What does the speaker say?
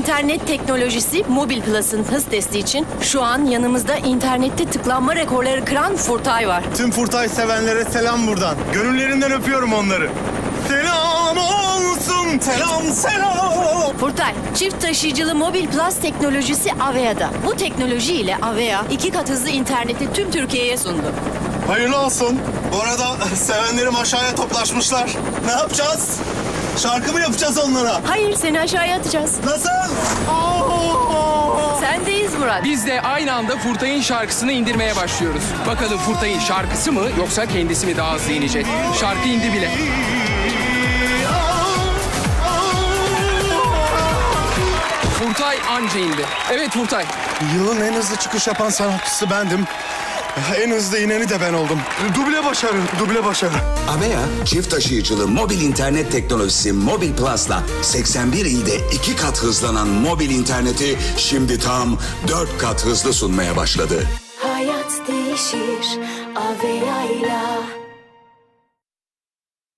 internet teknolojisi Mobil Plus'ın hız testi için şu an yanımızda internette tıklanma rekorları kıran Furtay var. Tüm Furtay sevenlere selam buradan. Gönüllerinden öpüyorum onları. Selam olsun. Selam selam. Furtay, çift taşıyıcılı Mobil Plus teknolojisi Avea'da. Bu teknoloji ile Avea iki kat hızlı interneti tüm Türkiye'ye sundu. Hayırlı olsun. Bu arada sevenlerim aşağıya toplaşmışlar. Ne yapacağız? Şarkı mı yapacağız onlara? Hayır, seni aşağıya atacağız. Nasıl? Sendeyiz Murat. Biz de aynı anda Furtay'ın şarkısını indirmeye başlıyoruz. Bakalım Furtay'ın şarkısı mı yoksa kendisi mi daha hızlı inecek? Şarkı indi bile. Furtay anca indi. Evet Furtay. Yılın en hızlı çıkış yapan sanatçısı bendim. En hızlı ineni de ben oldum. Duble başarı, duble başarı. Avea, çift taşıyıcılı mobil internet teknolojisi Mobil Plus'la 81 ilde iki kat hızlanan mobil interneti şimdi tam 4 kat hızlı sunmaya başladı. Hayat değişir Avea'yla